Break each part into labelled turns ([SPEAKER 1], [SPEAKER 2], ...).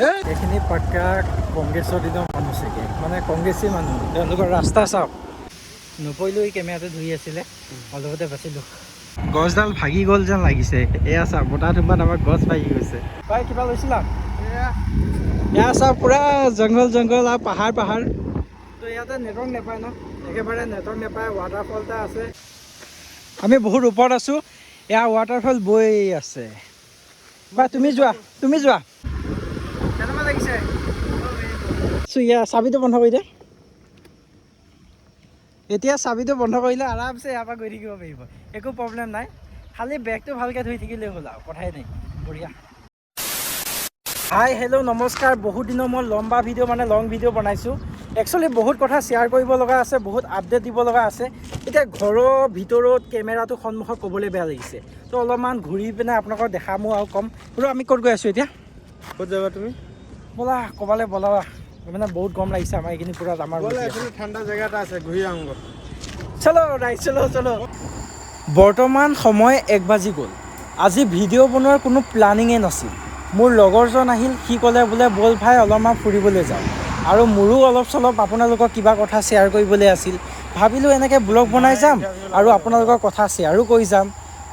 [SPEAKER 1] এইখিনি পাক্কা কংগ্ৰেছৰ দিনৰ মানুহ চাগে। মানে কংগ্ৰেছী মানুহ। তেওঁলোকৰ ৰাস্তা চাওক। নপৰিলেও এই কেমেৰাটো ধুই আছিলে। অলপতে বাচিলোঁ। গছডাল ভাগি গ'ল যেন লাগিছে। এয়া চাওক বতাহ ধুমাত আমাৰ গছ ভাগি গৈছে। হয় কিবা লৈছিলা? এয়া। চাওক পূৰা জংঘল জংঘল আৰু পাহাৰ পাহাৰ। তো ইয়াতে নেটৱৰ্ক নাপায় ন? একেবাৰে নেটৱৰ্ক নাপায় ৱাটাৰফল এটা আছে। আমি বহুত ওপৰত আছোঁ। এয়া ৱাটাৰফল বৈ আছে। বা, তুমি যোৱা তুমি যোৱা কেনেকুৱা লাগিছে চুইয়া চাবিটো বন্ধ কৰি দে। এতিয়া চাবিটো বন্ধ কৰিলে আৰামছে ইয়াৰ পৰা গৈ থাকিব পাৰিব একো প্ৰব্লেম নাই। খালি বেগটো ভালকৈ ধুই থাকিলেই হ'ল আৰু কথাই নাই বঢ়িয়া। হাই হেল্ল' নমস্কাৰ। বহুত দিনৰ মই লম্বা ভিডিঅ' মানে লং ভিডিঅ' বনাইছোঁ। একচুৱেলি বহুত কথা শ্বেয়াৰ কৰিব লগা আছে বহুত আপডেট দিব লগা আছে। এতিয়া ঘৰৰ ভিতৰত কেমেৰাটো সন্মুখত ক'বলৈ বেয়া লাগিছে। তো অলপমান ঘূৰি পিনে আপোনালোকক দেখামো আৰু ক'ম। বোলো আমি ক'ত গৈ আছোঁ এতিয়া?
[SPEAKER 2] ক'ত যাবা তুমি?
[SPEAKER 1] ব'লা ক'বালৈ ব'লা মানে বহুত গৰম লাগিছে আমাৰ এইখিনি পূৰা আমাৰ
[SPEAKER 2] ঠাণ্ডা জেগা এটা আছে ঘূৰি আহোঁ
[SPEAKER 1] চলো ৰাইট চলো চলো। বৰ্তমান সময় এক বাজি গ'ল। আজি ভিডিঅ' বনোৱাৰ কোনো প্লানিঙেই নাছিল। মোৰ লগৰজন আহিল সি ক'লে বোলে ব'ল ভাই অলপমান ফুৰিবলৈ যাওঁ। আৰু মোৰো অলপ চলপ আপোনালোকক কিবা কথা শ্বেয়াৰ কৰিবলৈ আছিল। ভাবিলোঁ এনেকৈ ব্লগ বনাই যাম আৰু আপোনালোকৰ কথা শ্বেয়াৰো কৰি যাম।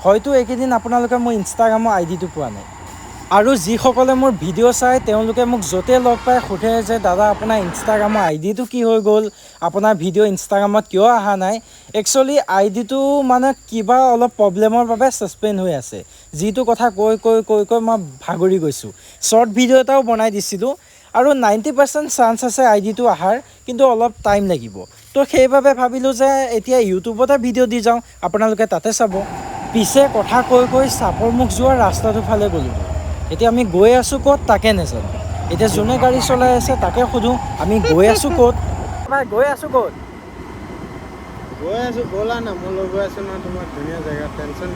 [SPEAKER 1] হয়তো এইকেইদিন আপোনালোকে মোৰ ইনষ্টাগ্ৰামৰ আই ডিটো পোৱা নাই। আৰু যিসকলে মোৰ ভিডিঅ' চাই তেওঁলোকে মোক য'তে লগ পাই সোধে যে দাদা আপোনাৰ ইনষ্টাগ্ৰামৰ আই ডিটো কি হৈ গ'ল? আপোনাৰ ভিডিঅ' ইনষ্টাগ্ৰামত কিয় অহা নাই? একচুৱেলি আই ডিটো মানে কিবা অলপ প্ৰব্লেমৰ বাবে ছাছপেণ্ড হৈ আছে। যিটো কথা কৈ কৈ কৈ কৈ মই ভাগৰি গৈছোঁ। শ্বৰ্ট ভিডিঅ' এটাও বনাই দিছিলোঁ আৰু নাইণ্টি পাৰ্চেণ্ট চান্স আছে আই ডিটো অহাৰ কিন্তু অলপ টাইম লাগিব। তো সেইবাবে ভাবিলোঁ যে এতিয়া ইউটিউবতে ভিডিঅ' দি যাওঁ আপোনালোকে তাতে চাব। পিছে কথা কৈ কৈ চাপৰ মুখ যোৱা ৰাস্তাটোৰ ফালে গ'লোঁ। এতিয়া আমি গৈ আছোঁ ক'ত তাকে নাজানো। এতিয়া যোনে গাড়ী চলাই আছে তাকে সোধোঁ আমি গৈ আছোঁ ক'ত? গৈ আছোঁ ক'ত?
[SPEAKER 2] গৈ আছোঁ ব'লা না মই লৈ গৈ আছোঁ নহয় তোমাক ধুনীয়া জেগা টেনশ্যন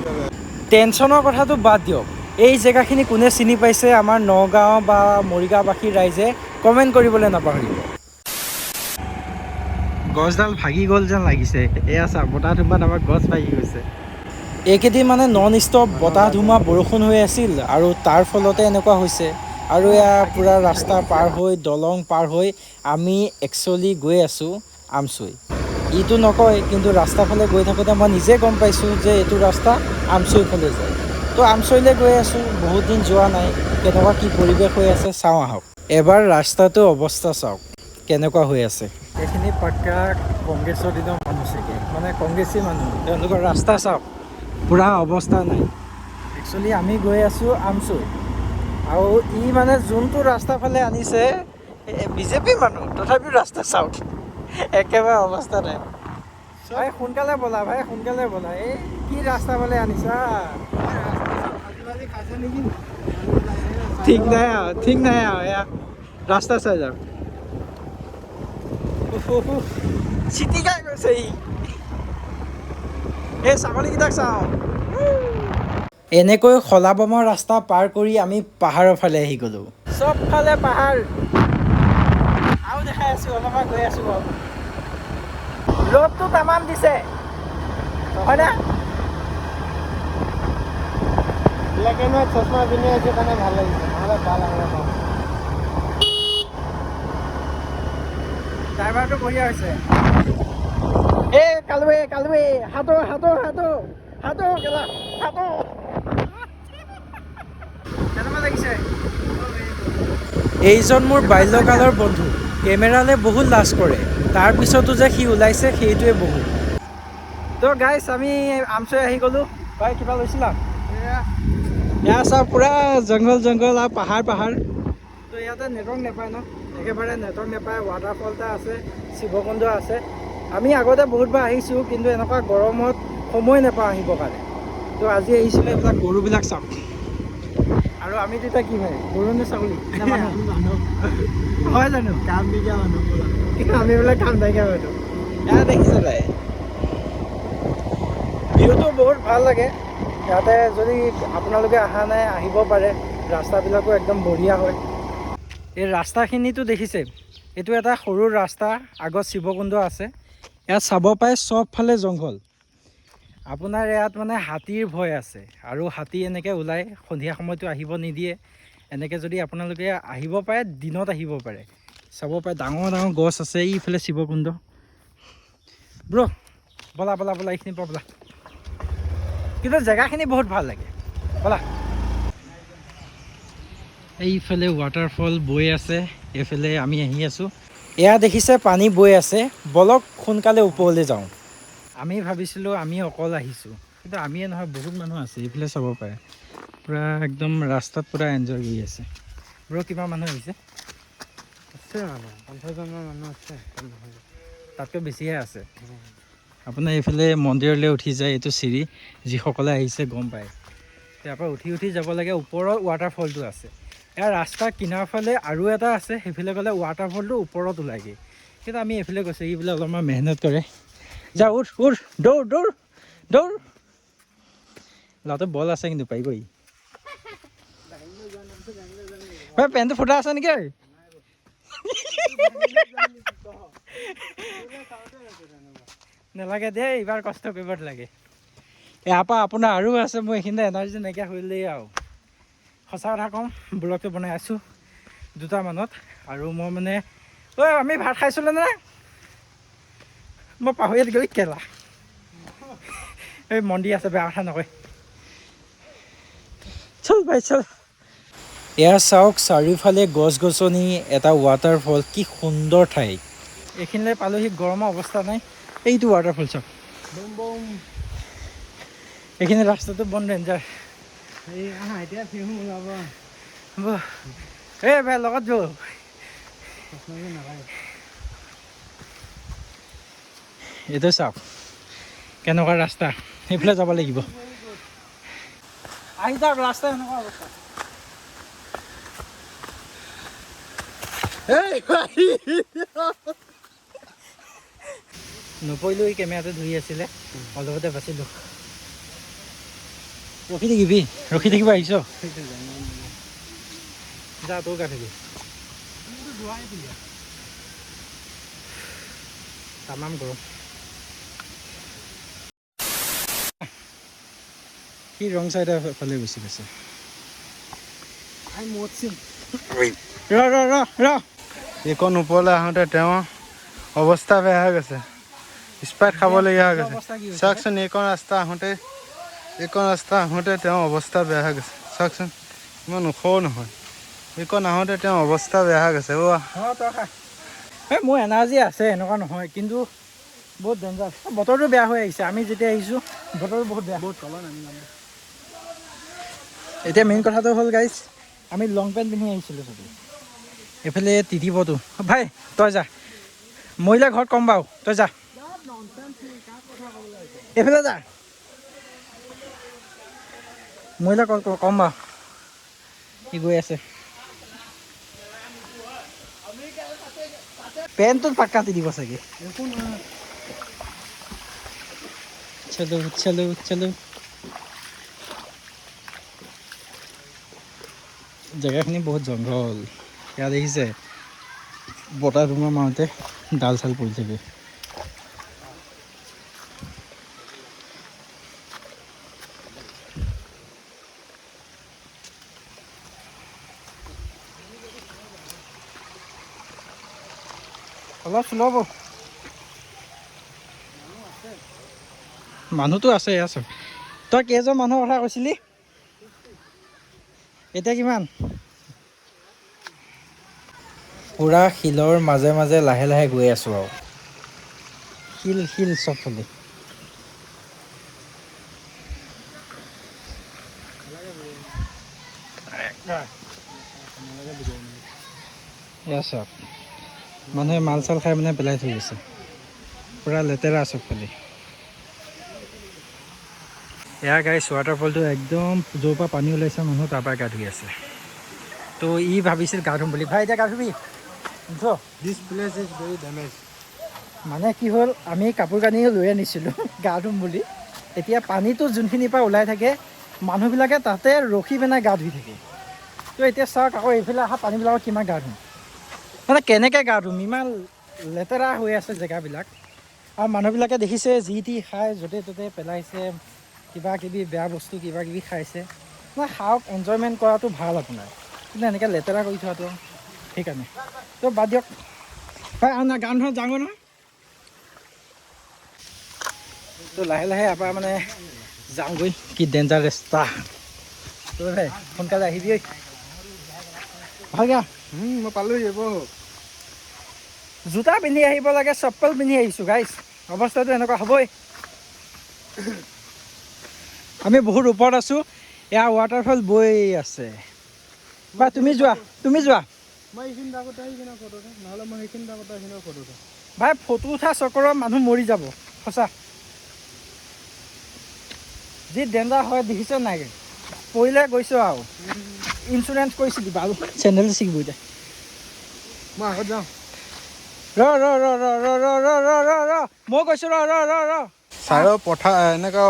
[SPEAKER 1] টেনশ্যনৰ কথাটো বাদ দিয়ক। এই জেগাখিনি কোনে চিনি পাইছে? আমাৰ নগাঁও বা মৰিগাঁওবাসীৰ ৰাইজে কমেণ্ট কৰিবলৈ নাপাহৰিব। গছডাল ভাগি গ'ল যেন লাগিছে। এয়া চা বতাহ ধুমাত আমাৰ গছ ভাগি গৈছে। এইকেইদিন মানে নন ষ্টপ বতাহ ধুমুহা বৰষুণ হৈ আছিল আৰু তাৰ ফলতে এনেকুৱা হৈছে। আৰু এয়া পূৰা ৰাস্তা পাৰ হৈ দলং পাৰ হৈ আমি একচুৱেলি গৈ আছোঁ আমচৈ ইটো নকয় কিন্তু ৰাস্তা ফালে গৈ থাকোঁতে মই নিজে গম পাইছোঁ যে এইটো ৰাস্তা আমচৈ ফালে যায়। তো আমচৈলৈ গৈ আছোঁ বহুত দিন যোৱা নাই কেনেকুৱা কি পৰিৱেশ হৈ আছে চাওঁ আহক। এবাৰ ৰাস্তাটোৰ অৱস্থা চাওক কেনেকুৱা হৈ আছে। এইখিনি পাক্কা কংগ্ৰেছৰ দিনৰ মানুহ চাগে মানে কংগ্ৰেছী মানুহ। তেওঁলোকৰ ৰাস্তা চাওক। পূৰা অৱস্থা নাই। একচুৱেলি আমি গৈ আছোঁ আমচৈ আৰু ই মানে যোনটো ৰাস্তা ফালে আনিছে বিজেপি মানুহ, তথাপিও ৰাস্তা চাওক একেবাৰে অৱস্থা নাই। ভাই, সোনকালে ব'লা, ভাই, সোনকালে ব'লা। এই কি ৰাস্তা ফালে আনিছা? ঠিক নাই আৰু, ঠিক নাই আৰু, এয়া ৰাস্তা চাই যাওক চিটিকাই গৈছে ই। এই ছাগলীকেইটাক চাওঁ। এনেকৈ খলাবমা ৰাস্তা পাৰ কৰি আমি পাহাৰৰ ফালে আহি গ'লোঁ। চবফালে পাহাৰ। আৰু দেখাই আছোঁ অলপমান গৈ আছোঁ বাৰু। ৰ'দটো তামাম দিছে। হয়নে
[SPEAKER 2] ব্লেক এণ্ড হোৱাইট চশমা পিন্ধি আছে কাৰণে ভাল লাগিছে। নহ'লে ভাল আহে
[SPEAKER 1] ড্ৰাইভাৰটো বঢ়িয়া হৈছে। এ কালুৱে কালুৱে হাতো হাতো হাতো হাতো কেলা হাতো কেনেকুৱা লাগিছে? এইজন মোৰ বাল্যকালৰ বন্ধু। কেমেৰালে বহুত লাজ কৰে। তাৰপিছতো যে সি ওলাইছে সেইটোৱে বহুত তো গাইছ আমি আমচৈ আহি গ'লোঁ। ভাই কিবা লৈছিলা? এয়া। চাওক পূৰা জংঘল জংঘল আৰু পাহাৰ পাহাৰ। তো ইয়াতে নেটৱৰ্ক নাপায় ন? একেবাৰে নেটৱৰ্ক নাপায়। ৱাটাৰফল এটা আছে শিৱকুণ্ড আছে। আমি আগতে বহুতবাৰ আহিছোঁ কিন্তু এনেকুৱা গৰমত সময় নাপাওঁ আহিবৰ কাৰণে। তো আজি আহিছিলোঁ এইবিলাক গৰুবিলাক চাওক আৰু আমি তেতিয়া কি হয় গৰু নে ছাগলী? হয় জানো?
[SPEAKER 2] কাম নিদিয়া মানুহ
[SPEAKER 1] আমি বোলে কাম নাইকিয়া মানুহ। এয়া দেখিছে ভিউটো বহুত ভাল লাগে। ইয়াতে যদি আপোনালোকে অহা নাই আহিব পাৰে। ৰাস্তাবিলাকো একদম বঢ়িয়া হয়। এই ৰাস্তাখিনিতো দেখিছে এইটো এটা সৰু ৰাস্তা আগত শিৱকুণ্ড আছে। ইয়াত চাব পাৰে চবফালে জংঘল। আপোনাৰ ইয়াত মানে হাতীৰ ভয় আছে আৰু হাতী এনেকৈ ওলাই, সন্ধিয়া সময়তো আহিব নিদিয়ে। এনেকৈ যদি আপোনালোকে আহিব পাৰে, দিনত আহিব পাৰে। চাব পাৰে ডাঙৰ ডাঙৰ গছ আছে, এইফালে শিৱকুণ্ড। ব্ৰ, ব'লা ব'লা ব'লা এইখিনিৰ পৰা কিন্তু জেগাখিনি বহুত ভালো লাগে। ব'লা। এইফালে ৱাটাৰফল বৈ আছে, এইফালে আমি আহি আছোঁ। এয়া দেখিছে পানী বৈ আছে বলক সোনকালে ওপৰলৈ যাওঁ। আমি ভাবিছিলোঁ আমি অকল আহিছোঁ। কিন্তু আমিয়ে নহয় বহুত মানুহ আছে এইফালে চাব পাৰে। পূৰা একদম ৰাস্তাত পূৰা এনজয় কৰি আছে। ব্ৰ কিমান মানুহ আহিছে?
[SPEAKER 2] আছে মানুহ পঞ্চাছজনমান মানুহ আছে
[SPEAKER 1] তাতকৈ বেছিহে আছে। আপোনাৰ এইফালে মন্দিৰলৈ উঠি যায় এইটো চিৰি যিসকলে আহিছে গম পায়। তাৰ পৰা উঠি উঠি যাব লাগে ওপৰৰ ৱাটাৰফলটো আছে। ইয়াৰ ৰাস্তাৰ কিনাৰ ফালে আৰু এটা আছে, সেইফালে গ'লে ৱাটাৰফলটো ওপৰত ওলাইগৈ। কিন্তু আমি এইফালে গৈছোঁ, এইবিলাক অলপমান মেহনত কৰে। যা, উঠ উঠ, দৌৰ দৌৰ দৌৰ। ল'ৰাটো বল আছে কিন্তু পাৰিবই। ঐ পেণ্টটো ফুটা আছে নেকি? নালাগে দেই, এইবাৰ কষ্ট কৰিব নালাগে। ইয়াৰ পৰা আপোনাৰ আৰু আছে, মোৰ এইখিনিতে এনাৰ্জি নাইকিয়া হ'লেই আৰু। সঁচা কথা ক'ম ব্লগটো বনাই আছোঁ দুটামানত আৰু মই মানে ঐ আমি ভাত খাইছিলোঁ নে? মই পাহৰি গৈ কেলা। এই মন্দিৰ আছে বেয়া কথা নকয়। চল ভাই চল। এয়া চাওক চাৰিওফালে গছ গছনি এটা ৱাটাৰফল কি সুন্দৰ ঠাই। এইখিনিলৈ পালোহি গৰমৰ অৱস্থা নাই। এইটো ৱাটাৰফল চাওক এইখিনি ৰাস্তাটো বন ডেঞ্জাৰ
[SPEAKER 2] এই আহা এতিয়া ফিহু ওলাব।
[SPEAKER 1] এই ভাই লগত ব'ল এইটো চাওক। কেনেকুৱা ৰাস্তা? সেইফালে যাব লাগিব। আহি যাওক ৰাস্তা এনেকুৱা অৱস্থা। নপৰিলোঁ এই কেমেৰাটো ধৰি আছিলে। অলপতে বাচিলোঁ। ৰখি থাকিবি ৰখি থাকিব আহিছ। যা তোৰ গা থাকিবি তামাম গৰম। সি ৰং চাইডৰ ফালে গুচি গৈছে। ৰ ৰ ৰ ৰ।
[SPEAKER 2] এইকণ ওপৰলৈ আহোঁতে তেওঁ অৱস্থা বেয়া হৈ গৈছে। স্পাইট খাবলগীয়া হৈ গৈছে? চাওকচোন এইকণ ৰাস্তা আহোঁতে এইকণ ৰাস্তা আহোঁতে তেওঁৰ অৱস্থা বেয়া হৈ গৈছে। চাওকচোন ইমান ওখও নহয়। এইকণ আহোঁতে তেওঁৰ অৱস্থা বেয়া হৈ গৈছে। অ'
[SPEAKER 1] এই মোৰ এনাৰ্জি আছে এনেকুৱা নহয় কিন্তু বহুত ডেঞ্জাৰ বতৰটো বেয়া হৈ আহিছে আমি যেতিয়া আহিছোঁ বতৰটো বহুত বেয়া। বহুত তলত নামি এতিয়া মেইন কথাটো হ'ল গাইজ আমি লং পেণ্ট পিন্ধি আহিছিলোঁ চবেই এইফালে তিতিবতো। ভাই তই যা। মহিলা ঘৰত কম বাৰু তই যা। এইফালে যা। মহিলা কম বাৰু সি গৈ আছে? পেণ্টটোত পাক কাটি দিব চাগে। চলো চলো চলো। জেগাখিনি বহুত জংঘল। ইয়াত দেখিছে, বতাহ ধুমুহা মাৰোঁতে ডাল চাল পৰি থাকে। অলপ শ্ল' মানুহটো আছে চব তই কেইজন মানুহৰ কথা কৈছিলি? এতিয়া কিমান? পূৰা শিলৰ মাজে মাজে লাহে লাহে গৈ আছোঁ আৰু। শিল শিল চবফালে এয়া চব মানুহে মাল চাল খাই মানে পেলাই থৈ গৈছে। পূৰা লেতেৰা চবফালে এয়া গাইছ ৱাটাৰফলটো একদম য'ৰ পৰা পানী ওলাইছে মানুহ তাৰ পৰা গা ধুই আছে। তো ই ভাবিছিল গা ধুম বুলি। ভাই এতিয়া গা ধুবি।
[SPEAKER 2] দিছ প্লেচ ইজ ভেৰি ডেমেজ
[SPEAKER 1] মানে কি হ'ল আমি কাপোৰ কানি লৈ আনিছিলোঁ গা ধুম বুলি। এতিয়া পানীটো যোনখিনিৰ পৰা ওলাই থাকে মানুহবিলাকে তাতে ৰখি পেলাই গা ধুই থাকে। তো এতিয়া চাওক আকৌ এইফালে অহা পানীবিলাকত কিমান গা ধুম। মানে কেনেকৈ গা ধুম? ইমান লেতেৰা হৈ আছে জেগাবিলাক। আৰু মানুহবিলাকে দেখিছে যি টি খাই য'তে ত'তে পেলাইছে কিবা কিবি বেয়া বস্তু কিবা কিবি খাইছে। মানে খাওক এনজয়মেণ্ট কৰাটো ভাল আপোনাৰ। কিন্তু এনেকৈ লেতেৰা কৰি থোৱাটো সেইকাৰণে। তো বাদ দিয়ক। হয় গান ধৰা যাওঁ নহয়? তো লাহে লাহে পৰা মানে যাওঁগৈ কি ডেঞ্জাৰ ৰাস্তা। তো ভাই সোনকালে আহিবি ভালকে আহ।
[SPEAKER 2] মই পালোহি এইবোৰ।
[SPEAKER 1] জোতা পিন্ধি আহিব লাগে চপ্পল পিন্ধি আহিছোঁ গাইছ অৱস্থাটো এনেকুৱা হ'বই। আমি বহুত ওপৰত আছোঁ। এয়া ৱাটাৰফল বৈ আছে। বা তুমি যোৱা তুমি যোৱা। ভাই ফটো উঠা চকৰত মানুহ মৰি যাব সঁচা। যি ডেঞ্জাৰ হয় দেখিছে নাই? পৰিলে গৈছোঁ আৰু। ইঞ্চুৰেঞ্চ কৰিছে দিবা আৰু চেণ্ডেল ছিগিব এতিয়া
[SPEAKER 2] মই আগত যাওঁ।
[SPEAKER 1] ৰ ৰ ৰ ৰ ৰ ৰ ৰ ৰ ৰ ৰ মই কৈছোঁ ৰ ৰ ৰ ৰ
[SPEAKER 2] ছাৰৰ পথাৰ এনেকুৱা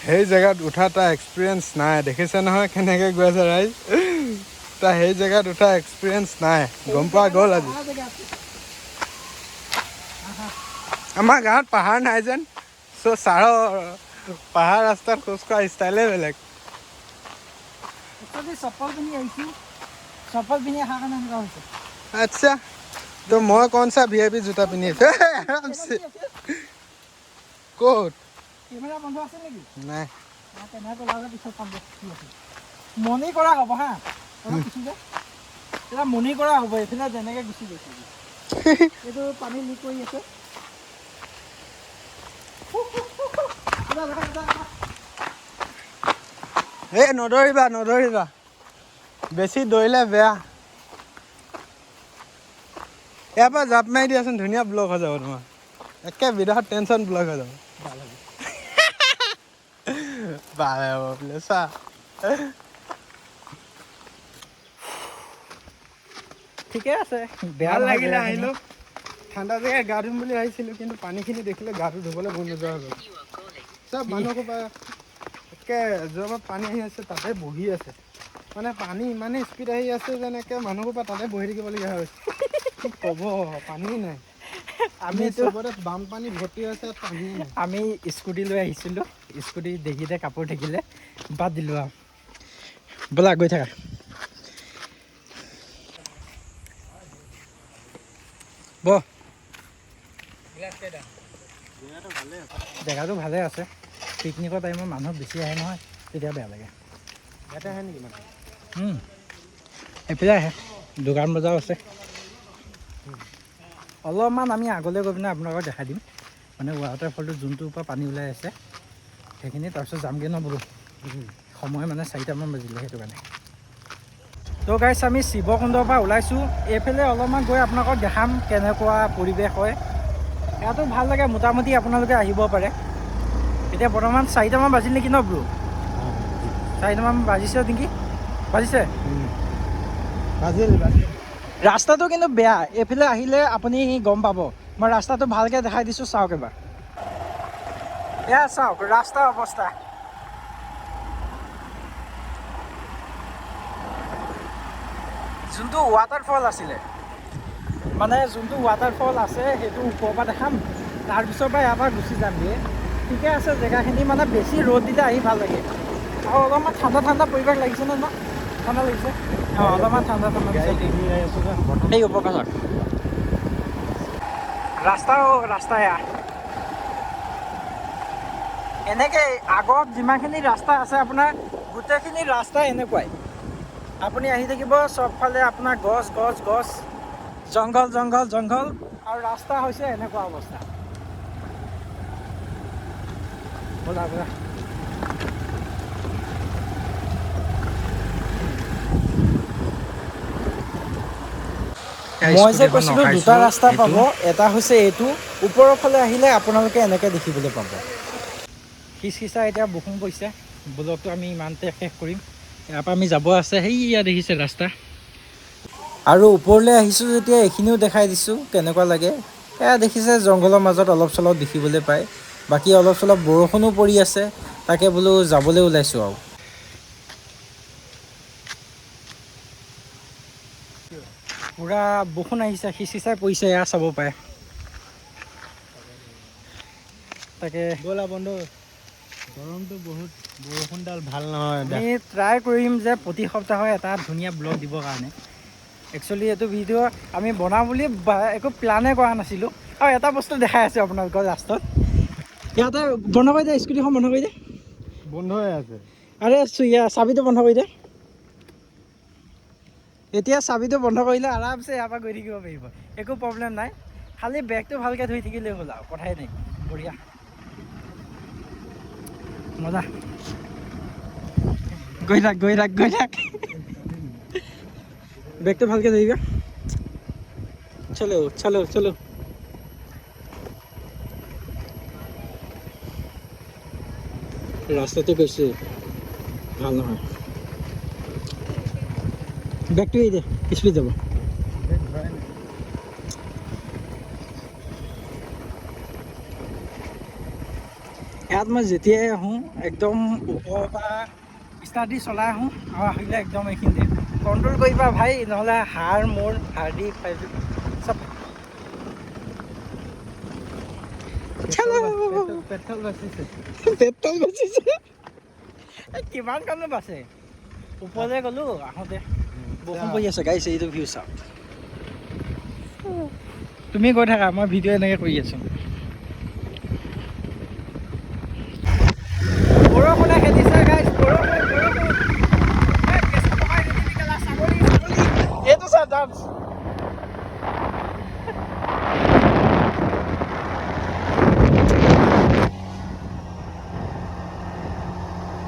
[SPEAKER 2] সেই জেগাত উঠা তাৰ এক্সপিৰিয়েঞ্চ নাই দেখিছে নহয় কেনেকৈ গৈ আছে ৰাইজ তাৰ সেই জেগাত উঠা এক্সপিৰিয়েঞ্চ নাই গম পোৱা গ'ল আজি আমাৰ গাঁৱত পাহাৰ নাই যেন চ' ছাৰৰ পাহাৰ ৰাস্তাত খোজকঢ়া ষ্টাইলে বেলেগ
[SPEAKER 1] চপ্পল পিন্ধি আহিছোঁ চপ্পল পিন্ধি অহাৰ কাৰণে এনেকুৱা হৈছে
[SPEAKER 2] আচ্ছা তো মই कौन सा वीआईपी जूता पिनी है आराम से কোট
[SPEAKER 1] ক্যামেরা বন্ধ আছে নেকি?
[SPEAKER 2] না
[SPEAKER 1] ক্যামেরা তো লাগা পিছত কাম কি আছে। মনে কৰা হ'ব হা। গুচি যায় এটা মনে কৰা হ'ব এইফালে যেনেকৈ গুচি গৈছে। এইটো পানী লিক কৰি আছে।
[SPEAKER 2] এ নদৌৰিবা নদৌৰিবা বেছি দৌৰিলে বেয়া। ইয়াৰ পৰা জাপ মাৰি দিয়াচোন ধুনীয়া ব্লক হৈ যাব তোমাৰ। একে বিৰাট টেনশ্যন ব্লক হৈ যাব।
[SPEAKER 1] ভাল হ'ব।
[SPEAKER 2] বোলে চা
[SPEAKER 1] ঠিকে আছে বেয়া
[SPEAKER 2] লাগিলে আহিলোঁ। ঠাণ্ডা জেগাত গা ধুম বুলি আহিছিলোঁ কিন্তু পানীখিনি দেখিলে গাটো ধুবলৈ মন নোযোৱা হৈ গ'ল। চব মানুহ সোপা একে যোৱাৰ পৰা পানী আহি আছে তাতে বহি আছে। মানে পানী ইমানেই স্পীড আহি আছে যেনেকে মানুহ সোপা তাতে বহি থাকিবলগীয়া হৈছে পানী নাই। আমি চবতে বানপানী ভৰ্তি হৈছে পানী
[SPEAKER 1] আমি স্কুটি লৈ আহিছিলোঁ। স্কুটি দেখিতে কাপোৰ থাকিলে বাদ দিলোঁ আৰু। ব'লা গৈ থাকা। বহ। জেগাটো ভালে আছে। পিকনিকৰ টাইমত মানুহ বেছি আহে নহয় তেতিয়া বেয়া লাগে।
[SPEAKER 2] ইয়াতে আহে নেকি মানুহ?
[SPEAKER 1] আহে। দোকান বজাৰ আছে। অলপমান আমি আগলৈ গৈ পিনে আপোনালোকক দেখাই দিম। মানে ৱাটাৰফলটো যোনটোৰ পৰা পানী ওলাই আছে সেইখিনি তাৰপিছত যামগৈ ন বোলো। সময় মানে চাৰিটামান বাজিলে সেইটো কাৰণে। তো গাইছ আমি শিৱকুণ্ডৰ পৰা ওলাইছোঁ। এইফালে অলপমান গৈ আপোনালোকক দেখাম কেনেকুৱা পৰিৱেশ হয়। ইয়াতো ভাল লাগে মোটামুটি আপোনালোকে আহিব পাৰে। এতিয়া বৰ্তমান চাৰিটামান বাজিল নেকি ন ব্ৰু চাৰিটামান বাজিছে নেকি? বাজিছে?
[SPEAKER 2] বাজিল বাজিল।
[SPEAKER 1] ৰাস্তাটো কিন্তু বেয়া। এইফালে আহিলে আপুনি গম পাব। মই ৰাস্তাটো ভালকৈ দেখাই দিছোঁ, চাওক এবাৰ। এয়া চাওক ৰাস্তাৰ অৱস্থা। যোনটো ৱাটাৰফল আছিলে মানে যোনটো ৱাটাৰফল আছে, সেইটো ওপৰৰ পৰা দেখাম। তাৰপিছৰ পৰা ইয়াৰ পৰা গুচি যামগৈ। ঠিকে আছে, জেগাখিনি মানে বেছি ৰ'দ দিলে আহি ভালো লাগে। আৰু অলপমান ঠাণ্ডা ঠাণ্ডা পৰিৱেশ লাগিছে ন লাগিছে। অঁ অলপমান ঠাণ্ডা ৰাস্তাও ৰাস্তা এয়া এনেকৈ আগত যিমানখিনি ৰাস্তা আছে আপোনাৰ গোটেইখিনি ৰাস্তা এনেকুৱাই। আপুনি আহি থাকিব চবফালে আপোনাৰ গছ গছ গছ জংঘল জংঘল জংঘল আৰু ৰাস্তা হৈছে এনেকুৱা অৱস্থা। ব'লা ব'লা। মই যে কৈছিলোঁ দুটা ৰাস্তা পাব এটা হৈছে এইটো। ওপৰৰ ফালে আহিলে আপোনালোকে এনেকৈ দেখিবলৈ পাব। খিচখিচা এতিয়া বৰষুণ পৰিছে ব্লগটো আমি ইমানতে শেষ কৰিম। ইয়াৰ পৰা আমি যাব আছে সেইয়া দেখিছে ৰাস্তা। আৰু ওপৰলৈ আহিছোঁ যেতিয়া এইখিনিও দেখাই দিছোঁ কেনেকুৱা লাগে। এয়া দেখিছে জংঘলৰ মাজত অলপ চলপ দেখিবলৈ পায়। বাকী অলপ চলপ বৰষুণো পৰি আছে তাকে বোলো যাবলৈ ওলাইছোঁ আৰু। পূৰা বৰষুণ আহিছে খিচখিচাই পৰিছে এয়া চাব পাৰে। তাকে
[SPEAKER 2] ব'লা বন্ধু গৰমটো বহুত বৰষুণডাল ভালো নহয়
[SPEAKER 1] আমি ট্ৰাই কৰিম যে প্ৰতি সপ্তাহত এটা ধুনীয়া ব্লগ দিবৰ কাৰণে। একচুৱেলি এইটো ভিডিঅ' আমি বনাওঁ বুলি একো প্লানে কৰা নাছিলোঁ। আৰু এটা বস্তু দেখাই আছোঁ আপোনালোকৰ লাষ্টত ইয়াতে বন্ধ কৰি দে স্কুটিখন বন্ধ কৰি দে।
[SPEAKER 2] বন্ধ হৈ আছে।
[SPEAKER 1] আৰে চাবিটো বন্ধ কৰি দে। এতিয়া চাবিটো বন্ধ কৰিলে আৰামছে ইয়াৰ পৰা গৈ থাকিব পাৰিব। একো প্ৰব্লেম নাই। খালি বেগটো ভালকৈ ধুই থাকিলেই হ'ল আৰু, কথাই নাই। বঢ়িয়া। মজা। গৈ থাক গৈ থাক গৈ থাক। বেগটো ভালকৈ ধৰিবা চলো চলো চলো। ৰাস্তাটো গৈছে ভালো নহয়। বেগটো এৰি দে স্পীড যাব ইয়াত মই যেতিয়াই আহোঁ একদম ওপৰৰ পৰা দি চলাই আহোঁ আৰু আহিলে একদম এইখিনিতে। কণ্ট্ৰল কৰিবা ভাই নহ'লে হাড় মূৰ হাৰ্ডি ফাইভ চব।
[SPEAKER 2] পেট্ৰল বাচিছে
[SPEAKER 1] পেট্ৰল বাচিছে। এই কিমান কাৰণো বাচে ওপৰলৈ গ'লোঁ আহোঁতে। বৰষুণ পৰি আছে গাইছে এইটো ভিউ চাওক। তুমি গৈ থাকা মই ভিডিঅ' এনেকৈ কৰি আছোঁ। বৰষুণে খেলিছে গাইছ বৰষুণ। এইটো চা ডান্স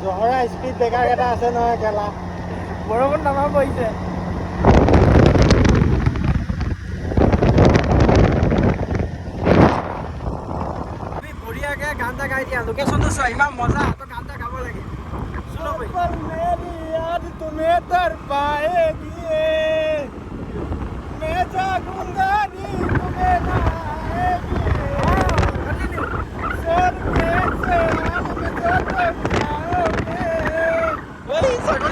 [SPEAKER 2] জহৰা স্পীড ব্ৰেকাৰ এটা আছে নহয় গেলা
[SPEAKER 1] বৰষুণ নামা পৰিছে তুমি বঢ়িয়াকে গান এটা গাই দিয়া লোকেশ্যনটো চোৱা ইমান মজা তই গান এটা গাব লাগে শুনো বৈ।
[SPEAKER 2] पर मेरी याद तुम्हें तर पाएगी मैं जागूंगा नी तुम्हें ना आएगी सर के से आग में जो तुम जाओगे
[SPEAKER 1] এই ছাগলী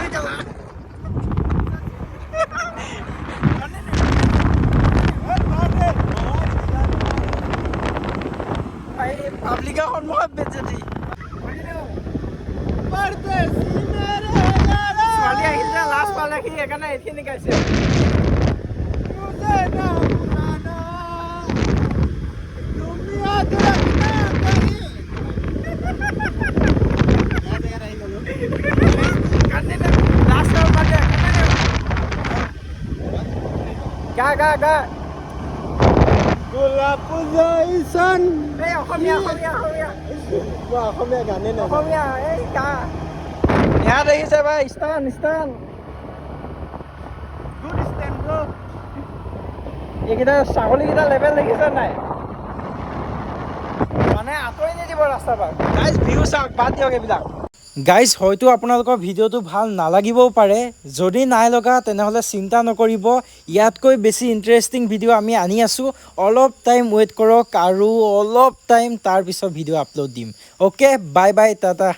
[SPEAKER 2] ના એથી
[SPEAKER 1] નીકળશે Gak, gak, Ya, Zaisan. Eh, Khomia, Khomia,
[SPEAKER 2] Wah, nih. Ya,
[SPEAKER 1] এইকেইটা ছাগলীকেইটা লেভেল দেখিছে নাই? মানে আঁতৰি নিদিব ৰাস্তাৰ পৰা। গাইজ ভিউ চাওক বাদ দিয়ক এইবিলাক। গাইজ হয়তো আপোনালোকৰ ভিডিঅ'টো ভাল নালাগিবও পাৰে। যদি নাই লগা তেনেহ'লে চিন্তা নকৰিব। ইয়াতকৈ বেছি ইণ্টাৰেষ্টিং ভিডিঅ' আমি আনি আছোঁ। অলপ টাইম ৱেইট কৰক আৰু অলপ টাইম তাৰপিছত ভিডিঅ' আপলোড দিম। Okay bye bye tata.